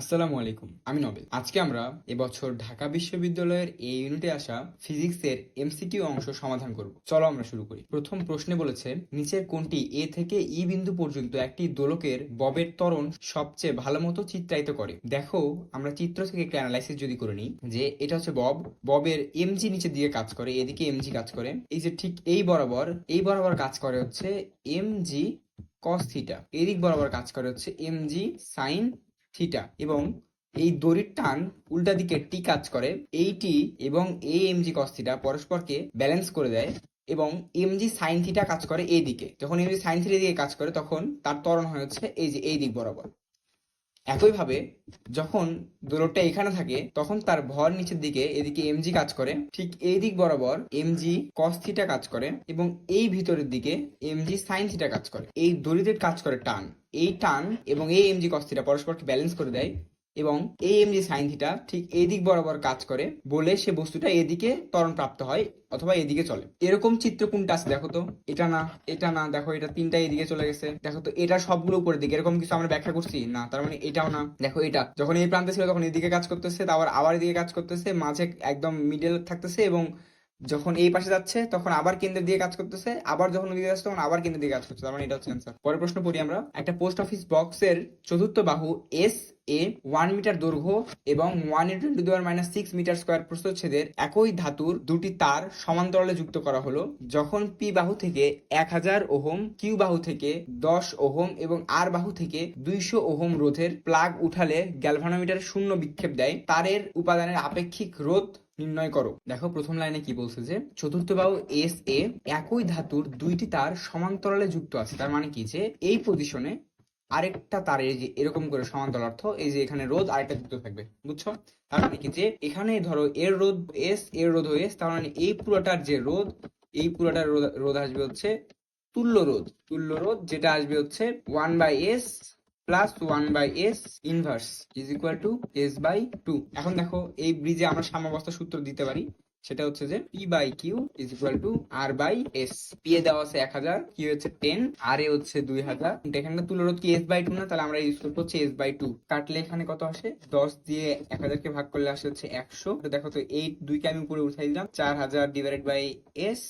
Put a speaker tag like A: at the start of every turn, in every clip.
A: আসসালামু আলাইকুম, আমি নবেল আজকে আমরা এবছর ঢাকা বিশ্ববিদ্যালয়ের এই ইউনিটে আসা ফিজিক্সের এমসিকিউ অংশ সমাধান করব। চলো আমরা শুরু করি। প্রথম প্রশ্নে বলেছে, নিচের কোনটি এ থেকে ই বিন্দু পর্যন্ত একটি দোলকের ববের ত্বরণ সবচেয়ে ভালো মতো চিত্রায়িত করে। দেখো, আমরা চিত্র থেকে একটা অ্যানালাইসিস যদি করে নিই যে এটা হচ্ছে বব, ববের এমজি নিচের দিকে কাজ করে, এদিকে এমজি কাজ করে। এই যে ঠিক এই বরাবর এই বরাবর কাজ করে হচ্ছে এমজি কস থিটা এদিক বরাবর কাজ করে হচ্ছে এমজি সাইন থিটা এবং এই দড়ির টান উল্টা দিকে টি কাজ করে, এই টি এবং এই এমজি কস থিটা পরস্পরকে ব্যালেন্স করে দেয় এবং এমজি সাইন থিটা কাজ করে এই দিকে। যখন এমজি সাইন থিটা দিকে কাজ করে, তখন তার ত্বরণ হয়ে হচ্ছে এই যে এই দিক বরাবর। একইভাবে যখন দোলকটা এখানে থাকে, তখন তার ভর নিচের দিকে এদিকে এমজি কাজ করে, ঠিক এই দিক বরাবর এমজি কস থিটা কাজ করে এবং এই ভিতরের দিকে এমজি সাইন থিটা কাজ করে। এই দড়িতে কাজ করে টান। এই টান এবং এই এমজি কস থিটা পরস্পরকে ব্যালেন্স করে দেয় এবং এই এমজি সাইন থিটা ঠিক এই দিক বরাবর কাজ করে বলে সে বস্তুটা এদিকে ত্বরণ প্রাপ্ত হয় অথবা এদিকে চলে। এরকম চিত্র কোনটা আছে দেখো তো? এটা না এটা না, দেখো এটা তিনটা এদিকে চলে গেছে। দেখো তো এটা সবগুলো উপরের দিকে, এরকম কিছু আমরা ব্যাখ্যা করছি? না, তার মানে এটাও না। দেখো এটা, যখন এই প্রান্তে ছিল তখন এদিকে কাজ করতেছে, তারপর আবার এদিকে কাজ করতেছে, মাঝে একদম মিডল থাকতেছে এবং যখন এই পাশে যাচ্ছে, তখন আবার কেন্দ্রের দিকে কাজ করতেছে, আবার যখন ওদিকে যাচ্ছে, তখন আবার কেন্দ্রের দিকে কাজ করছে তার মানে এটা হচ্ছে অ্যান্সার পরের প্রশ্ন পড়ি আমরা। একটা পোস্ট অফিস বক্সের চতুর্থ বাহু এস এ ওয়ান মিটার দৈর্ঘ্য এবং ওয়ান ইন্টু টু দেওয়ার মাইনাস সিক্স মিটার স্কোয়ার প্রস্থচ্ছেদের একই ধাতুর দুটি তার সমান্তরালে যুক্ত করা হলো, যখন পি বাহু থেকে এক হাজার ওহম কিউ বাহু থেকে দশ ওহম এবং আর বাহু থেকে দুইশো ওহম রোধের প্লাগ উঠালে গ্যালভানোমিটার শূন্য বিক্ষেপ দেয়। তারের উপাদানের আপেক্ষিক রোধ নির্ণয় করো। দেখো, প্রথম লাইনে কি বলছে যে, চতুর্থ বাহু এস এ একই ধাতুর দুইটি তার সমান্তরালে যুক্ত আছে। তার মানে কি? যে এই পজিশনে আরেকটা তারের যে এরকম করে সমান্তরাল অর্থ, এই যে এখানে রোদ আরেকটা যুক্ত থাকবে। বুঝছ? তার মানে কি? যে এখানে ধরো, এর রোদ এস এর রোধ এস তার মানে এই পুরোটার যে রোদ এই পুরোটার রোদ আসবে হচ্ছে তুল্য রোধ। তুল্য রোধ যেটা আসবে হচ্ছে one by S plus one by S inverse is equal to S by two এখন দেখো এই ব্রিজে আমরা সাম্যাবস্থা সূত্র দিতে পারি। সেটা হচ্ছে যে P by Q is equal to R by S P এ দেওয়া আছে এক হাজার কিউ হচ্ছে টেন আর এ হচ্ছে দুই হাজার। এখানে তুলরোধ কি এস বাই টু না? তাহলে আমরা ইউজ করব হচ্ছে এস বাই টু কাটলে এখানে কত আসে? দশ দিয়ে এক হাজারকে ভাগ করলে আসে হচ্ছে একশো। দেখো তো এই দুইকে আমি উপরে উঠাই দিলাম। চার হাজার divided by S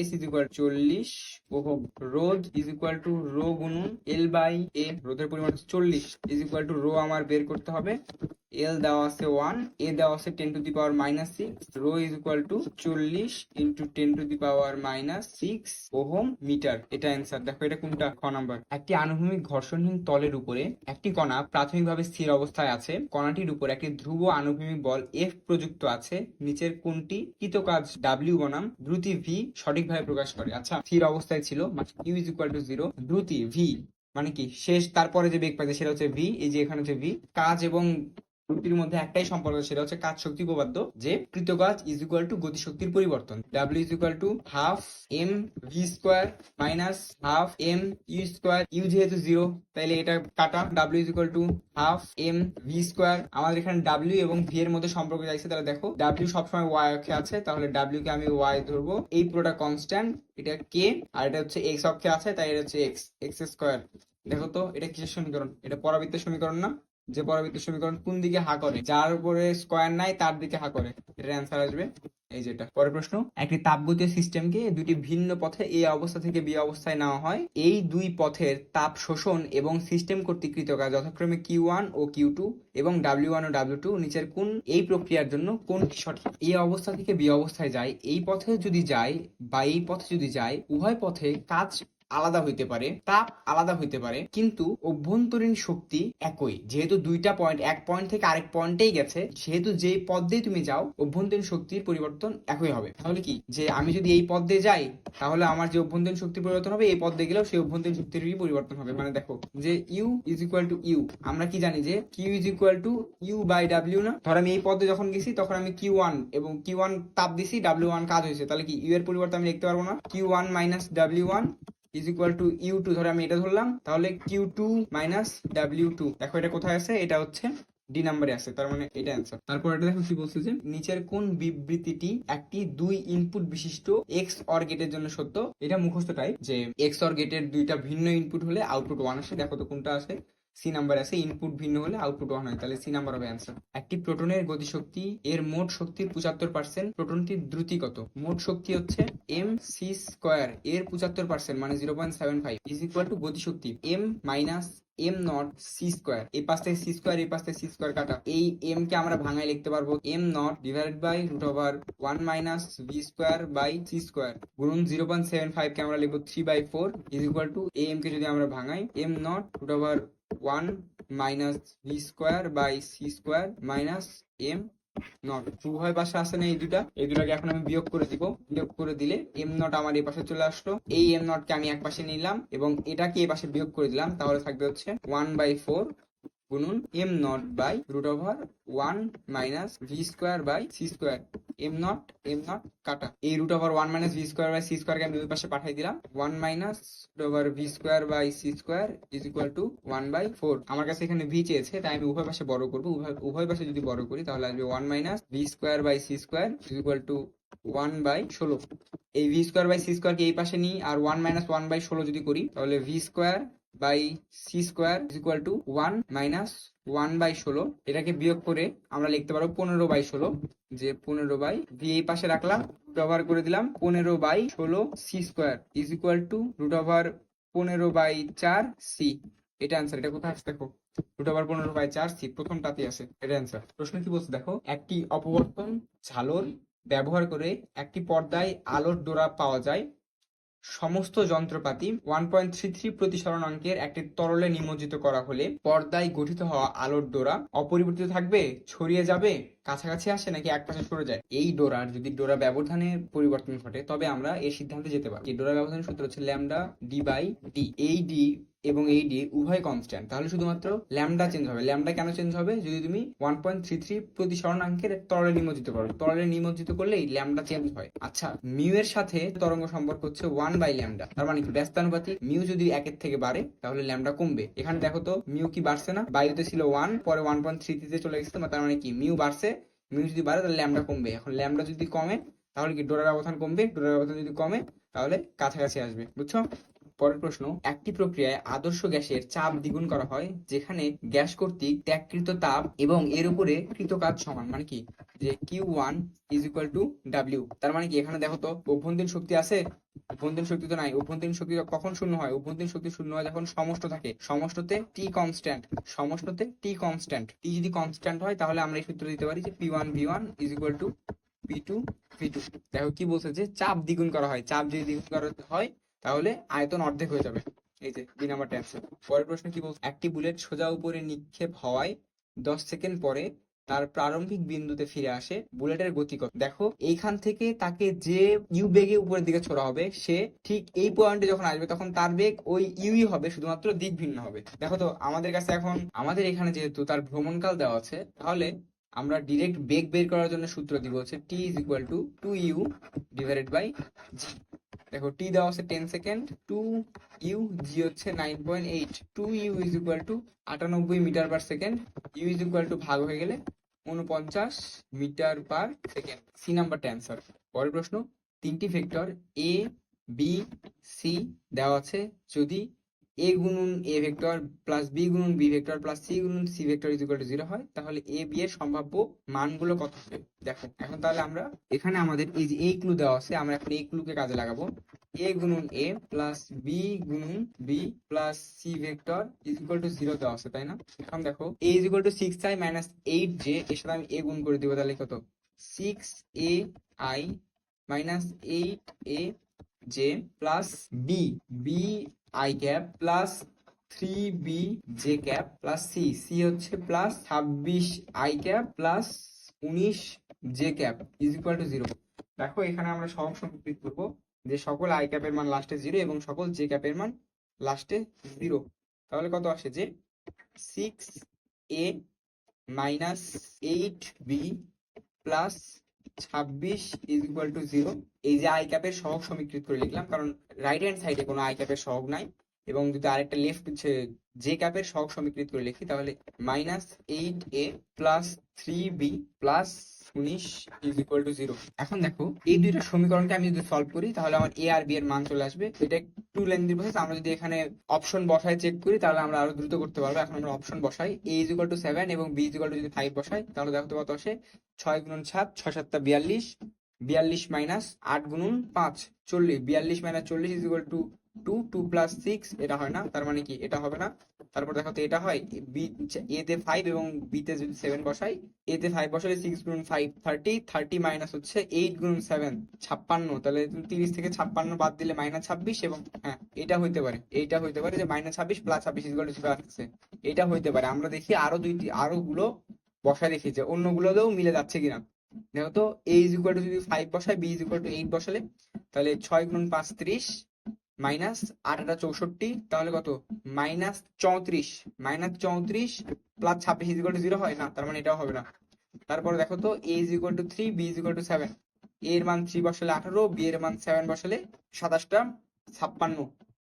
A: S is equal চল্লিশ। ওহম রোধ ইজ ইকুয়াল টু রো গুণন এল বাই এ রোধের পরিমাণ চল্লিশ। ইজ ইকুয়াল টু রো আমার বের করতে হবে। এল দেওয়া আছে ওয়ান এ দেওয়া আছে ten to the power minus six rho is equal to চল্লিশ into ten to the power minus six ohm metre. এটা অ্যান্সার দেখো এটা কোনটা? খ নাম্বার একটি আনুভূমিক ঘর্ষণহীন তলের উপরে একটি কণা প্রাথমিকভাবে স্থির অবস্থায় আছে। কণাটির উপর একটি ধ্রুব আনুভূমিক বল এফ প্রযুক্ত আছে। নিচের কোনটি কৃতকাজ ডাব্লিউ বনাম, দ্রুতি ভি সঠিকভাবে প্রকাশ করে। আচ্ছা স্থির অবস্থায় ছিল U is equal to zero দ্রুতি ভি মানে কি? শেষ, তারপরে যে বেগ পাইছে সেটা হচ্ছে ভি এই যে এখানে হচ্ছে ভি কাজ এবং দুটির মধ্যে একটাই সম্পর্ক, সেটা হচ্ছে কাজ শক্তি উপপাদ্য, যে কৃতকাজ ইজ ইকুয়াল টু গতিশক্তির পরিবর্তন। W is equal to half M V square minus half M U square U যেহেতু জিরো তাইলে এটা কাটা। W is equal to half M V square আমাদের এখানে ডাব্লিউ এবং ভি এর মধ্যে সম্পর্ক যাইছে তাহলে দেখো ডাব্লিউ সবসময় ওয়াই অক্ষে আছে, তাহলে ডাব্লিউ কে আমি ওয়াই ধরবো। এই পুরোটা কনস্ট্যান্ট এটা কে আর এটা হচ্ছে এক্স অক্ষে আছে, তাই এটা হচ্ছে এক্স এক্স স্কোয়ার দেখো তো, এটা কিসের সমীকরণ? এটা পরাবৃত্তের সমীকরণ না? যে পরাবৃত্তের সমীকরণ কোন দিকে হা করে? যার উপরে স্কোয়ার নাই, তার দিকে হা করে। এটার অ্যান্সার আসবে এই যেটা পরের প্রশ্ন, একটি তাপগতীয় সিস্টেমকে দুটি ভিন্ন পথে এ অবস্থা থেকে বি অবস্থায় নেওয়া হয়। এই দুই পথের তাপ শোষণ এবং সিস্টেম কর্তৃক কৃত কাজ যথাক্রমে কিউ ওয়ান ও কিউ টু এবং ডাব্লিউ ওয়ান ও ডাব্লিউ টু নিচের কোন, এই প্রক্রিয়ার জন্য কোনটি সঠিক? এ অবস্থা থেকে বি অবস্থায় যায়, এই পথে যদি যায় বা এই পথে যদি যায়, উভয় পথে কাজ আলাদা হইতে পারে, তাপ আলাদা হইতে পারে, কিন্তু অভ্যন্তরীণ শক্তি একই। যেহেতু দুইটা পয়েন্ট এক পয়েন্ট থেকে আরেক পয়েন্টেই গেছে, সেহেতু যে পদ দিয়ে তুমি যাও, অভ্যন্তরীণ শক্তির পরিবর্তন একই হবে। তাহলে কি? যে আমি যদি এই পদ দিয়ে যাই, তাহলে আমার যে অভ্যন্তরীণ শক্তির পরিবর্তন হবে, এই পথ দিয়ে গেলেও সেই অভ্যন্তরীণ শক্তিরই পরিবর্তন হবে। মানে দেখো, যে U is equal to U, আমরা কি জানি যে Q is equal to U by W না? ধর আমি এই পথে যখন গেছি, তখন আমি কিউ ওয়ান, এবং কিউ ওয়ান তাপ দিছি, ডাব্লিউ ওয়ান কাজ হয়েছে। তাহলে কি ইউ এর পরিবর্তে আমি লিখতে পারব না? Q one minus W one is equal to U two ধরে আমি এটা ধরলাম, তাহলে Q two minus W two দেখো এটা কোথায় আছে? এটা হচ্ছে ডি নাম্বারে আছে, তার মানে এটা অ্যান্সার তারপর এটা দেখো কি বলছে যে, নিচের কোন বিবৃতিটি একটি দুই ইনপুট বিশিষ্ট এক্স অর গেটের জন্য সত্য? এটা মুখস্থ টাইপ যে এক্স অর গেটের দুইটা ভিন্ন ইনপুট হলে আউটপুট ওয়ান আসে। দেখো তো কোনটা আছে? সি নাম্বার আছে ইনপুট ভিন্ন হলে আউটপুট ওয়ান হয়, তাহলে সি নাম্বার হবে অ্যান্সার একটি প্রোটনের গতিশক্তি, এর মোট শক্তির পঁচাত্তর পার্সেন্ট প্রোটনটির দ্রুতি কত? মোট শক্তি হচ্ছে এম সি স্কোয়ার এর পঁচাত্তর পার্সেন্ট মানে zero point seven five is equal to গতিশক্তি M minus M nought C square এই পাশ থেকে সি স্কোয়ার এই পাশ থেকে সি স্কোয়ার কাটা। এই এম কে আমরা ভাঙায় লিখতে পারব M naught divided by root over one minus B square by C square গুণন জিরো পয়েন্ট সেভেন ফাইভ কে আমরা লিখব three by four is equal to A M কে যদি আমরা ভাঙাই M naught root over one minus B square by C square minus M naught উভয় পাশে আসে না এই দুটা। এই দুটাকে এখন আমি বিয়োগ করে দিব। বিয়োগ করে দিলে এম নট আমার এই পাশে চলে আসলো। এই এম নট কে আমি এক পাশে নিলাম এবং এটাকে এই পাশে বিয়োগ করে দিলাম। তাহলে থাকবে হচ্ছে ওয়ান বাই ফোর গুণন M naught by root over one minus V square by C square M naught M naught কাটা। এই root over one minus V square by C স্কোয়ারকে আমি ওই পাশে পাঠিয়ে দিলাম। One minus over V square by C square is equal to one by four আমার কাছে এখানে ভি চেয়েছে, তাই আমি উভয় পাশে বড় করব। উভয় পাশে যদি বড় করি, তাহলে আসবে one minus V square by C square is equal to one by ষোলো। এই ভি স্কোয়ার বাই সি স্কোয়ারকে এই পাশে নিই, আর ওয়ান মাইনাস ওয়ান বাই ষোলো যদি করি, তাহলে V square by C square is equal to one minus one by ষোলো। এটাকে বিয়োগ করে আমরা লিখতে পারব পনেরো বাই ষোলো, যে পনেরো বাই ভি এই পাশে রাখলাম, ব্যবহার করে দিলাম পনেরো বাই ষোলো C square is equal to root over পনেরো বাই চার সি এটা আনসার এটা কোথায় আছে দেখো? রুট ওভার পনেরো বাই চার সি প্রথমটাতে আছে, এটা আনসার প্রশ্ন কি বলছে দেখো? একটি অপবর্তন ঝালর ব্যবহার করে একটি পর্দায় আলোর ডোরা পাওয়া যায় সমস্ত যন্ত্রপাতি ওয়ান পয়েন্ট থ্রি থ্রি প্রতিসরণ অঙ্কের একটি তরলে নিমজ্জিত করা হলে পর্দায় গঠিত হওয়া আলোর ডোরা অপরিবর্তিত থাকবে, ছড়িয়ে যাবে, কাছাকাছি আসে নাকি এক পাশে সরে যায়? এই ডোরার যদি ডোরা ব্যবধানে পরিবর্তন ঘটে, তবে আমরা এই সিদ্ধান্তে যেতে পারি ডোরা ব্যবধানের সূত্র হচ্ছে ল্যামডা ডি বাই ডি। এই ডি এবং এই ডি উভয় কনস্ট্যান্ট তাহলে শুধুমাত্র ল্যামডা চেঞ্জ হবে। ল্যামডা কেন চেঞ্জ হবে? যদি তুমি ওয়ান পয়েন্ট থ্রি থ্রি প্রতিসরণাঙ্কের তরলে নিমজ্জিত করো, তরলে নিমজ্জিত করলে এই ল্যামডা চেঞ্জ হয়। আচ্ছা মিউ এর সাথে তরঙ্গ সম্পর্ক হচ্ছে ওয়ান বাই ল্যামডা তার মানে কি? ব্যস্তানুপাতিক। মিউ যদি একের থেকে বাড়ে, তাহলে ল্যামডা কমবে। এখানে দেখো তো মিউ কি বাড়ছে না? বায়ুতে ছিল ওয়ান পরে ওয়ান পয়েন্ট থ্রি তে চলে গেছে, তার মানে কি? মিউ বাড়ছে। মিউ যদি বাড়ে, তাহলে ল্যামডা কমবে। এখন ল্যামডা যদি কমে, তাহলে কি? ডোরার ব্যবধান কমবে। ডোরার ব্যবধান যদি কমে, তাহলে কাছাকাছি আসবে। বুঝছ? পরের প্রশ্ন, একটি প্রক্রিয়ায় আদর্শ গ্যাসের চাপ দ্বিগুণ করা হয়, যেখানে গ্যাস কর্তৃক ত্যাগকৃত তাপ এবং এর উপরে কৃত কাজ সমান মানে কি? যে Q one is equal to W তার মানে কি এখানে দেখো তো অভ্যন্তরীণ শক্তি আছে? অভ্যন্তরীণ শক্তি তো নাই, অভ্যন্তরীণ শক্তি কখন শূন্য হয়? অভ্যন্তরীণ শক্তি শূন্য হয় যখন সমষ্ট থাকে, সমষ্টতে টি কনস্ট্যান্ট সমষ্টতে টি কনস্ট্যান্ট টি যদি কনস্ট্যান্ট হয় তাহলে আমরা এই সূত্র দিতে পারি যে P one V one is equal to P two P two দেখো কি বলছে যে চাপ দ্বিগুণ করা হয়, চাপ যদি দ্বিগুণ করা হয় তাহলে আয়তন অর্ধেক হয়ে যাবে। এই যে, দুই নাম্বারটা অ্যান্সার পরের প্রশ্ন কি বলছে? একটি বুলেট সোজা উপরে নিক্ষেপ হওয়ায় দশ সেকেন্ড পরে তার প্রারম্ভিক বিন্দুতে ফিরে আসে বুলেটের গতি কত? দেখো, এইখান থেকে তাকে যে ইউ বেগে উপরের দিকে ছোড়া হবে, সে ঠিক এই পয়েন্টে যখন আসবে, তখন তার বেগ ওই ইউই হবে, শুধুমাত্র দিক ভিন্ন হবে। দেখো তো, আমাদের কাছে এখন, আমাদের এখানে যেহেতু তার ভ্রমণকাল দেওয়া আছে, তাহলে আমরা ডিরেক্ট বেগ বের করার জন্য সূত্র দিব হচ্ছে T is equal to two U divided by G দেখো টি দেওয়া আছে ten second two U G হচ্ছে nine point eight two U is equal to আটানব্বই metre per second U is equal to ভাগ হয়ে গেলে উনপঞ্চাশ মিটার পার সেকেন্ড সি নাম্বারটা অ্যান্সার পরের প্রশ্ন, তিনটি ভেক্টর এ বি সি দেওয়া আছে যদি এ গুণন এ ভেক্টর প্লাস বি গুণন বি ভেক্টর প্লাস সি গুণন C vector is equal to zero হয়, তাহলে এ বি এর সম্ভাব্য মানগুলো কত হবে? দেখো এখন তাহলে আমরা এখানে আমাদের এই যে এই ক্লু দেওয়া আছে, আমরা এখন এই ক্লুকে কাজে লাগাবো। এ গুণন এ প্লাস বি গুণন B plus C vector is equal to zero দেওয়া আছে, তাই না? এখন দেখো A is equal to six I minus eight J এর সাথে আমি এ গুণ করে দিব, তাহলে কত? Six A I minus eight A J plus B B I cap plus three B J cap plus C C হচ্ছে প্লাস ছাব্বিশ আই ক্যাপ প্লাস উনিশ J cap is equal to zero দেখো এখানে আমরা সহগ সংকৃত করব যে সকল আই ক্যাপের মান লাস্টে জিরো এবং সকল জে ক্যাপের মান লাস্টে জিরো তাহলে কত আসে? যে six A minus eight B plus ছাব্বিশ ইজ ইকুয়াল টু জিরো এই যে আই ক্যাপের সহগ সমীকৃত করে লিখলাম, কারণ রাইট হ্যান্ড সাইডে কোনো আই ক্যাপের সহগ নাই, এবং যদি আরেকটা লেফট যে ক্যাপের সহগ সমীকৃত করে লিখি, তাহলে minus eight A plus three B plus উনিশ ইজ ইকুয়াল টু জিরো এখন দেখো এই দুইটা সমীকরণকে আমি যদি সলভ করি তাহলে আমার এ আর বি এর মান চলে আসবে। এটা একটু লেন্দি প্রসেস আমরা যদি এখানে অপশন বসায় চেক করি তাহলে আমরা আরও দ্রুত করতে পারব। এখন আমরা অপশন বসাই। A is equal to seven এবং বি ইজ ইকুয়াল টু যদি ফাইভ বসাই তাহলে দেখো তো কত আসে? ছয় গুণন সাত ছয় সাতটা বিয়াল্লিশ বিয়াল্লিশ মাইনাস আট গুণন পাঁচ চল্লিশ। বিয়াল্লিশ মাইনাস চল্লিশ is equal to two two plus six এটা হয় না। তার মানে কি? এটা হবে না। তারপর দেখো তো এটা হয় বি এ তে ফাইভ এবং বি তে যদি সেভেন বসাই, এ তে ফাইভ বসালে সিক্স গুণ ফাইভ থার্টি থার্টি মাইনাস হচ্ছে এইট গুণ সেভেন ছাপ্পান্ন। তাহলে তিরিশ থেকে ছাপ্পান্ন বাদ দিলে মাইনাস ছাব্বিশ এবং হ্যাঁ এটা হইতে পারে এইটা হইতে পারে যে মাইনাস ছাব্বিশ প্লাস ছাব্বিশ ইকুয়াল টু আসছে এটা হইতে পারে। আমরা দেখি আরও দুইটি আরও গুলো বসায় দেখি যে অন্যগুলোতেও মিলে যাচ্ছে কিনা। দেখো তো এ ইজ ইকুয়াল টু যদি ফাইভ বসায় B is equal to eight বসালে, তাহলে ছয় গুণ পাঁচ ত্রিশ মাইনাস আট চৌষট্টি, তাহলে কত? মাইনাস চৌত্রিশ মাইনাস চৌত্রিশ প্লাস ছাব্বিশ ইজ টু জিরো হয়? না, তার মানে এটাও হবে না। তারপরে দেখো তো A is equal to three B is equal to seven A এর মান থ্রি বসালে আঠারো বি এর মান সেভেন বসালে সাতাশটা ছাপ্পান্ন।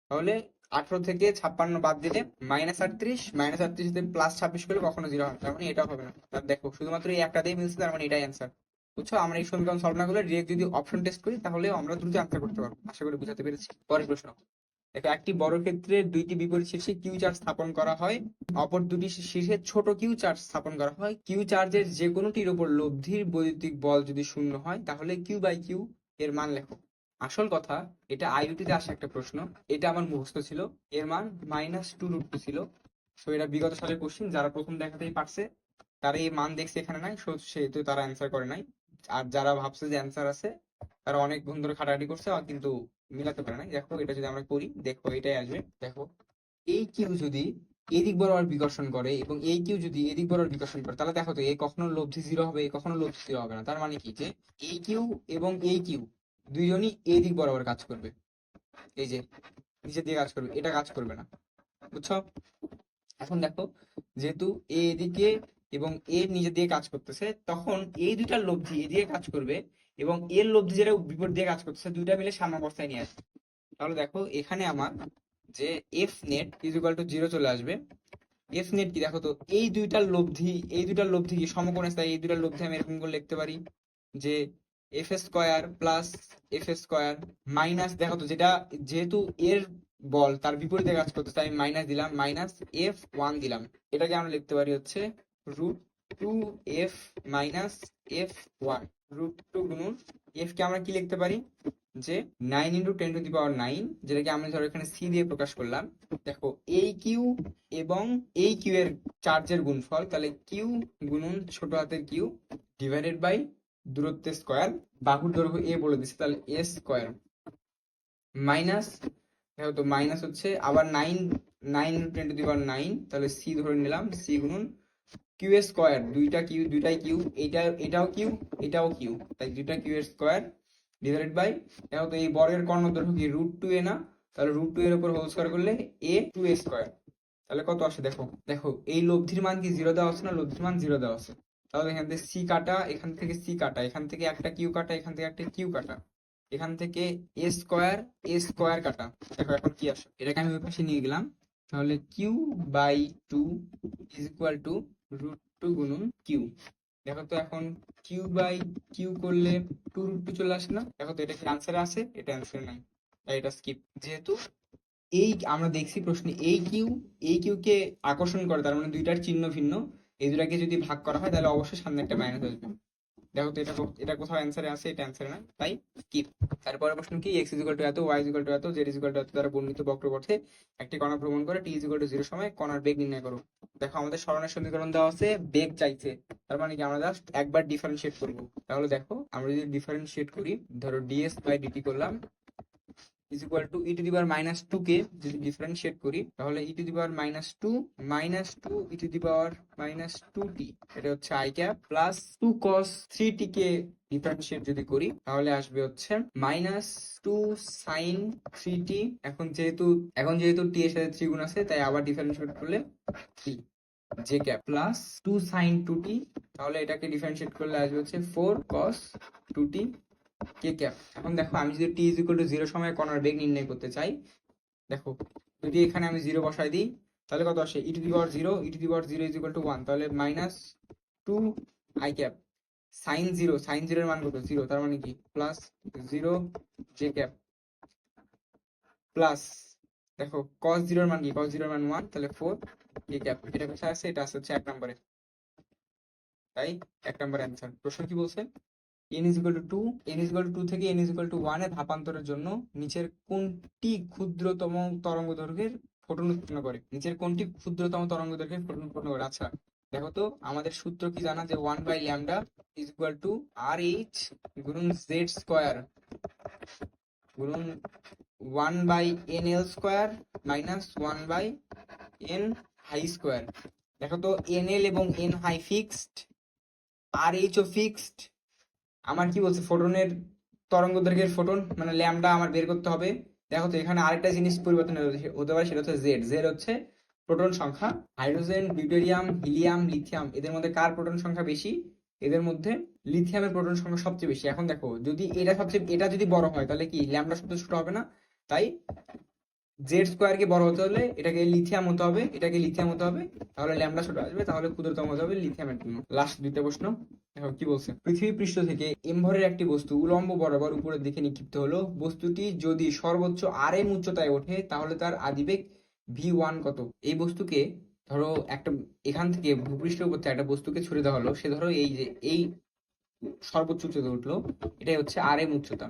A: তাহলে আঠারো থেকে ছাপ্পান্ন বাদ দিলে মাইনাস আটত্রিশ মাইনাস আটত্রিশ প্লাস ছাব্বিশ করলে কখনো জিরো না। তার মানে এটাও হবে না। তার দেখো, শুধুমাত্র এই একটা দিয়ে মিলছে, তার মানে এটাই অ্যান্সার বুঝছ? আমরা এই সমীকরণ সলভ না করলে ডিরেক্ট যদি অপশন টেস্ট করি তাহলে আমরা দ্রুত আনসার করতে পারব। আশা করি বুঝাতে পেরেছি। পরের প্রশ্ন। দেখো, একটি বড় ক্ষেত্রে দুইটি বিপরীত শীর্ষে কিউ চার্জ স্থাপন করা হয়, অপর দুটি শীর্ষে ছোট কিউ চার্জ স্থাপন করা হয়। কিউ চার্জের যে কোনোটির উপর লব্ধির বৈদ্যুতিক বল যদি শূন্য হয়, তাহলে কিউ বাই কিউ এর মান লেখো। আসল কথা, এটা আইওটিতে আসা একটা প্রশ্ন। এটা আমার মুখস্থ ছিল। এর মান মাইনাস টু রুট টু ছিল। সো এটা বিগত সালের কোশ্চিন যারা প্রথম দেখাতেই পারছে, তারা এই মান দেখছে এখানে নাই। so সেহেতু তারা অ্যান্সার করে নাই। আর যারা ভাবছে যে অ্যান্সার আছে, তারা অনেক দিন ধরে খাটাখাটি করছে কিন্তু মিলাতে পারে না। দেখো, এটা যদি আমরা করি, দেখো, এটাই আসবে। দেখো, এই কিউ যদি এদিক বরাবর বিকর্ষণ করে এবং এই কিউ যদি এদিক বরাবর বিকর্ষণ করে, তাহলে দেখো তো, এ কখনো লব্ধি জিরো হবে, এ কখনো লব্ধি জিরো হবে না। তার মানে কি? যে এই কিউ এবং এই কিউ দুইজনই এদিক বরাবর কাজ করবে। এই যে নিচে দিয়ে কাজ করবে, এটা কাজ করবে না। বুঝছ? এখন দেখো, যেহেতু এদিকে এবং এ নিজে দিয়ে কাজ করতেছে, তখন এই দুইটার লব্ধি এ দিয়ে কাজ করবে এবং এর লব্ধি যেটা বিপরীত দিয়ে কাজ করতেছে, দুইটা মিলে সাম্যাবস্থায় নিয়ে আসবে। তাহলে দেখো এখানে আমার যে F net is equal to zero চলে আসবে। এফ নেট কি দেখো তো, এই দুইটার লব্ধি, এই দুইটার লব্ধি কি সমকোণে তাই এই দুইটার লব্ধি আমি এরকম করে লিখতে পারি যে F square plus F square minus দেখো তো যেটা যেহেতু এর বল তার বিপরীতে কাজ করতেছে আমি মাইনাস দিলাম মাইনাস এফ ওয়ান দিলাম। এটাকে আমরা লিখতে পারি হচ্ছে root two F minus F one root two গুণন এফ কে আমরা কি লিখতে পারি? যে nine into ten to the power nine যেটাকে আমি ধরো এখানে সি দিয়ে প্রকাশ করলাম। দেখো এই কিউ এবং এই কিউ এর চার্জের গুণফল, তাহলে কিউ গুণন ছোট হাতের কিউ ডিভাইডেড বাই দূরত্বের স্কোয়ার বাহুর দৈর্ঘ্য এ বলে দিচ্ছে, তাহলে এ স্কোয়ার মাইনাস দেখো তো মাইনাস হচ্ছে, আবার nine nine ten to the power nine তাহলে সি ধরে নিলাম সি গুণন কিউ এর স্কোয়ার, দুইটা কিউ, দুইটাই কিউ এটা এটাও কিউ এটাও কিউ। তাই দুইটা কিউ এর স্কোয়ার ডিভাইডেড বাই দেখো তো এই বর্গের কর্ণ দৈর্ঘ্য কি রুট টু এ না, তাহলে রুট টু এর উপর হোল স্কোয়ার করলে এ টু এ স্কোয়ার তাহলে কত আসে? দেখো দেখো, এই লব্ধির মান কি জিরো দেওয়া আছে না? লব্ধির মান জিরো দেওয়া আছে। তাহলে এখান থেকে সি কাটা, এখান থেকে সি কাটা, এখান থেকে একটা কিউ কাটা, এখান থেকে একটা কিউ কাটা। এখান থেকে এ স্কোয়ার এ স্কোয়ার কাটা। দেখো এখন কি আসে? এটাকে আমি ওই পাশে নিয়ে গেলাম। তাহলে Q by two is equal to root two গুণন কিউ দেখো তো এখন কিউ বাই কিউ করলে টু রুট টু চলে আসে না? দেখো তো এটা কি আনসার আছে এটা অ্যান্সার নাই। তাই এটা স্কিপ যেহেতু এই আমরা দেখছি প্রশ্নে এই কিউ এই কিউ কে আকর্ষণ করে, তার মানে দুইটার চিহ্ন ভিন্ন। এই দুটাকে যদি ভাগ করা হয়, তাহলে অবশ্যই সামনে একটা মাইনাস আসবে। দেখো তো এটা এটা কোথাও অ্যান্সারে আছে, এটা অ্যান্সারে না, তাই স্কিপ তারপরে প্রশ্ন কি এক্স ইকুয়াল টু এত ওয়াই ইকুয়াল টু এত জেড ইকুয়াল টু এত দ্বারা বর্ণিত বক্রপথে একটি কণা ভ্রমণ করে টি ইকুয়াল টু জিরো সময় কণার বেগ নির্ণয় করো। দেখো, আমাদের স্মরণের সমীকরণ দেওয়া আছে, বেগ চাইছে। তার মানে কি, আমরা জাস্ট একবার ডিফারেন্সিয়েট করব। তাহলে দেখো, আমরা যদি ডিফারেন্সিয়েট করি, ধরো ডিএস বাই ডিটি করলাম is equal to E to the power minus two কে যদি ডিফারেন্সিয়েট করি, তাহলে E to the power minus two minus two E to the power minus two T এটা হচ্ছে I cap plus two cos three T K differentiate যদি করি, তাহলে আসবে হচ্ছে minus two sine three T এখন যেহেতু এখন যেহেতু টি এর সাথে থ্রি গুণ আছে, তাই আবার ডিফারেন্সিয়েট করলে three J cap plus two sine two T তাহলে এটাকে ডিফারেন্সিয়েট করলে আসবে হচ্ছে ফোর কস টু টি কে ক্যাপ এখন দেখো, আমি যদি টি ইকুয়াল টু জিরো সময় কণার বেগ নির্ণয় করতে চাই, দেখো, যদি এখানে আমি জিরো বসাই দিই, তাহলে কত আসে? E to the power zero E to the power zero is equal to one তাহলে minus two I cap sine zero sine জিরোর মান কত? জিরো তার মানে কি? Plus zero J cap plus দেখো কস জিরোর মান কি? কস জিরোর মান ওয়ান তাহলে ফোর জে ক্যাপ এটা কোথায় আছে এটা আছে হচ্ছে এক নম্বরে। তাই? এক নম্বর অ্যান্সার প্রশ্ন কি বলছে? Is equal to 2 n is equal to 2 থেকে n is equal to 1 এ ধাপান্তরের জন্য নিচের কোনটি ক্ষুদ্রতম তরঙ্গ দৈর্ঘ্যের ফোটন উৎপন্ন করে? নিচের কোনটি ক্ষুদ্রতম তরঙ্গ দৈর্ঘ্যের ফোটন উৎপন্ন করে? আচ্ছা দেখো তো, আমাদের সূত্র কি জানা যে 1 by lambda is equal to R H গুণন জেড স্কোয়ার গুণন 1 by N L square minus 1 by N high square দেখো তো এন এল এবং N high fixed R H ও ফিক্সড আমার কি বলছে, ফোটনের তরঙ্গ দৈর্ঘ্যের ফোটন মানে ল্যামডা আমার বের করতে হবে। দেখো তো, এখানে আরেকটা জিনিস পরিবর্তন হতে- পারে সেটা হচ্ছে জেড জেড হচ্ছে প্রোটন সংখ্যা, হাইড্রোজেন ডিউটেরিয়াম হিলিয়াম, লিথিয়াম। এদের মধ্যে কার প্রোটন সংখ্যা বেশি? এদের মধ্যে লিথিয়ামের প্রোটন সংখ্যা সবচেয়ে বেশি। এখন দেখো, যদি এটা সবচেয়ে, এটা যদি বড় হয়, তাহলে কি ল্যামডা সবচেয়ে ছোট হবে না? তাই জেড স্কোয়ারকে বড় হতে হলে এটাকে লিথিয়াম হতে হবে, এটাকে লিথিয়াম হতে হবে, তাহলে ল্যামডা ছোট আসবে, তাহলে ক্ষুদ্রতম হতে হবে লিথিয়ামের জন্য। লাস্ট দুইটা প্রশ্ন, দেখো কি বলছে? পৃথিবী পৃষ্ঠ থেকে এমভরের একটি বস্তু উলম্ব বরাবর উপরের দিকে নিক্ষিপ্ত হলো। বস্তুটি যদি সর্বোচ্চ আর এম উচ্চতায় ওঠে, তাহলে তার আদিবেগ ভি ওয়ান কত? এই বস্তুকে ধরো একটা, এখান থেকে ভূপৃষ্ঠের উপর একটা বস্তুকে ছুড়ে দেওয়া হলো, সে ধরো এই যে, এই সর্বোচ্চ উচ্চতা উঠল, এটাই হচ্ছে আর এম উচ্চতা।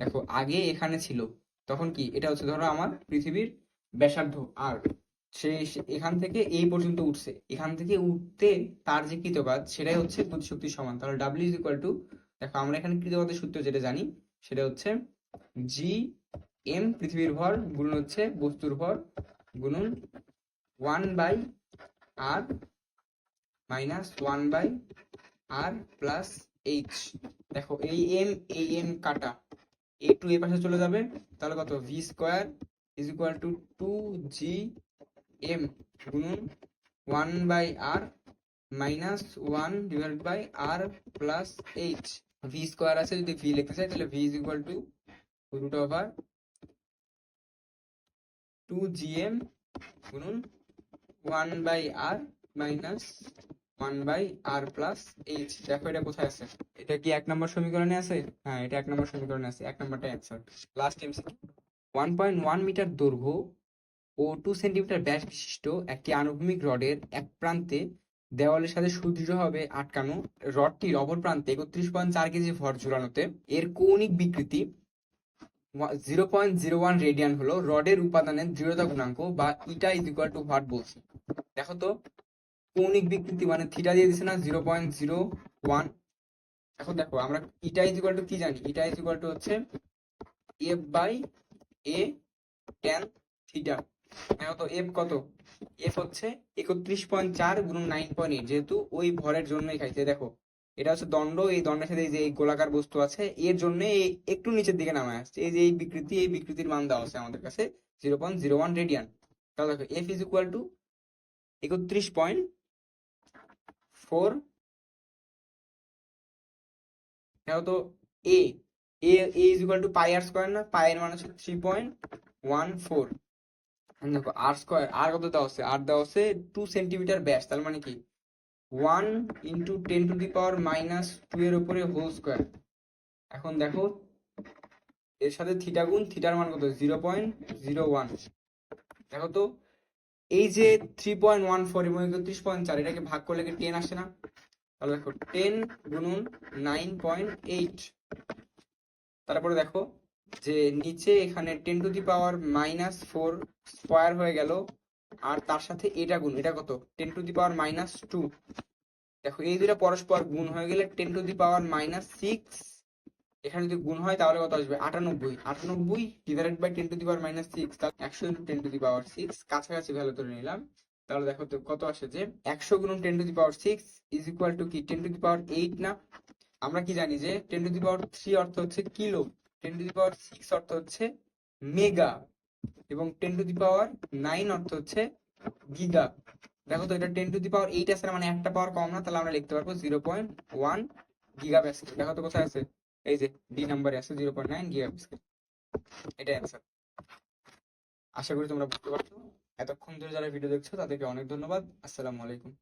A: দেখো, আগে এখানে ছিল তখন কি? এটা হচ্ছে ধরো আমার পৃথিবীর ব্যাসার্ধ আর সে এখান থেকে এই পর্যন্ত উঠছে। এখান থেকে উঠতে তার যে কৃতকাজ সেটাই হচ্ছে গতিশক্তির সমান। তাহলে ডাব্লিউ ইজ ইকুয়াল টু দেখো, আমরা এখানে কৃতকাজের সূত্র যেটা জানি, সেটা হচ্ছে জি এম পৃথিবীর ভর গুণন হচ্ছে বস্তুর ভর গুণন one by R minus one by R plus H দেখো, এই এম এই এম কাটা। এ টু এ পাশে চলে যাবে, তাহলে কত? V square is equal to two G M গুণন one by R minus one divide by R plus H V square আছে, যদি ভি লিখতে চাই, তাহলে V is equal to root over two G M গুণন one by R minus one by R plus H, দেখো এটা কোথায় আছে? এটা কি এক নম্বর সমীকরণে আছে? হ্যাঁ এটা এক নম্বর সমীকরণে আছে, এক নম্বরটা answer last MCQ one point one metre দৈর্ঘ্য ও টু সেন্টিমিটার ব্যাস বিশিষ্ট একটি আনুভূমিক রডের এক প্রান্তে দেওয়ালের সাথে সুদৃঢ়ভাবে আটকানো রডটির অপর প্রান্তে একত্রিশ পয়েন্ট চার কেজি ভর ঝুলানোতে এর কৌণিক বিকৃতি zero point zero one radian হলো রডের উপাদানের দৃঢ়তা গুণাঙ্ক বা eta is equal to what বলছে। দেখো তো কৌণিক বিকৃতি মানে থিটা দিয়ে দিছে না জিরো পয়েন্ট জিরো ওয়ান এখন দেখো, আমরা ইটা ইজ ইকুয়াল টু কি জানি? ইটা ইজ ইকুয়াল টু হচ্ছে F by A tan theta তো এফ কত? এফ হচ্ছে একত্রিশ পয়েন্ট চার গুণ নাইন পয়েন্ট এইট যেহেতু ওই ভরের জন্যই খাইছে। দেখো, এটা হচ্ছে দণ্ড, এই দণ্ডের সাথে যে গোলাকার বস্তু আছে, এর জন্য একটু নিচের দিকে নামে আসছে। এই যে এই বিকৃতি, এই বিকৃতির মান দেওয়া আছে আমাদের কাছে zero point zero one radian তাহলে দেখো এফ ইজ ইকুয়াল টু একত্রিশ পয়েন্ট ফোর দেখো তো A A is equal to pi R square না? পাই এর মান হচ্ছে থ্রি পয়েন্ট ওয়ান ফোর দেখো আর স্কোয়ার আর কত দেওয়া আছে আর দেওয়া আছে টু সেন্টিমিটার ব্যাস, তার মানে কি? One into ten to the power minus two এর উপরে হোল স্কোয়ার এখন দেখো, এর সাথে থিটা গুণ থিটার মান কত? জিরো পয়েন্ট জিরো ওয়ান দেখো তো এই যে থ্রি পয়েন্ট ওয়ান ফোর এবং একত্রিশ পয়েন্ট চার, এটাকে ভাগ করলে কি টেন আসে না? তাহলে দেখো টেন গুণন নাইন পয়েন্ট এইট তারপরে দেখো, যে নিচে এখানে ten to the power minus four square হয়ে গেল, আর তার সাথে এটা গুণ, এটা কত? Ten to the power minus two দেখো, এই দুটা পরস্পর গুণ হয়ে গেলে ten to the power minus six এখানে যদি গুণ হয়, তাহলে কত আসবে? আটানব্বই। আটানব্বই divided by ten to the power minus six তাহলে একশো into ten to the power six কাছাকাছি ভ্যালু ধরে নিলাম। তাহলে দেখো তো কত আসে যে, একশো গুণন ten to the power six is equal to কি? Ten to the power eight না? আমরা কি জানি যে ten to the power three অর্থ হচ্ছে kilo ten to the power six অর্থ হচ্ছে মেগা এবং ten to the power nine অর্থ হচ্ছে গিগা দেখো তো এটা ten to the power eight আছে মানে একটা পাওয়ার কম না, তাহলে আমরা লিখতে পারব zero point one giga pascal দেখো তো কোথায় আছে? এই যে ডি নাম্বার আছে zero point nine giga pascal এটা অ্যান্সার আশা করি তোমরা বুঝতে পারছ। এতক্ষণ ধরে যারা ভিডিও দেখছ, তাদেরকে অনেক ধন্যবাদ। আসসালামু আলাইকুম।